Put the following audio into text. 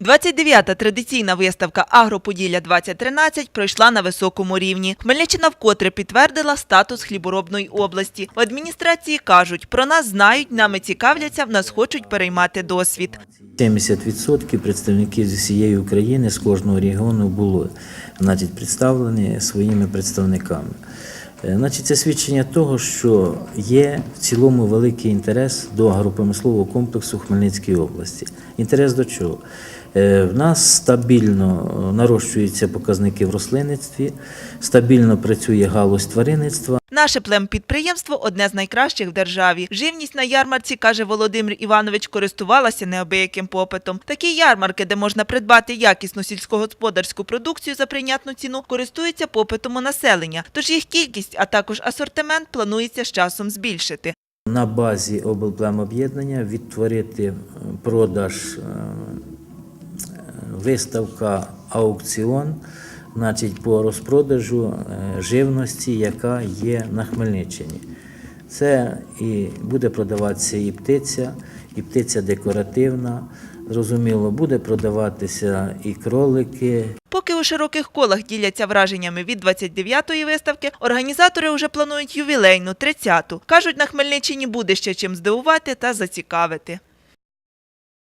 29-та традиційна виставка «Агроподілля 2013» пройшла на високому рівні. Хмельниччина вкотре підтвердила статус хліборобної області. В адміністрації кажуть, про нас знають, нами цікавляться, в нас хочуть переймати досвід. 70% представників з усієї України з кожного регіону було значить, представлені своїми представниками. Е, Значить, це свідчення того, що є в цілому великий інтерес до агропромислового комплексу Хмельницької області. Інтерес до чого? Е, В нас стабільно е, нарощуються показники в рослинництві, стабільно працює галузь тваринництва. Наше племпідприємство – одне з найкращих в державі. Живність на ярмарці, каже Володимир Іванович, користувалася неабияким попитом. Такі ярмарки, де можна придбати якісну сільськогосподарську продукцію за прийнятну ціну, користуються попитом у населення. Тож їх кількість, а також асортимент планується з часом збільшити. на базі облплемоб'єднання відтворити е, продаж, е, е, виставка, аукціон, значить, по розпродажу е, живності, яка є на Хмельниччині. Це і буде продаватися і птиця, і птиця декоративна. Зрозуміло, буде продаватися і кролики, Поки у широких колах діляться враженнями від 29-ї виставки, організатори вже планують ювілейну 30-ту. Кажуть, на Хмельниччині буде ще чим здивувати та зацікавити.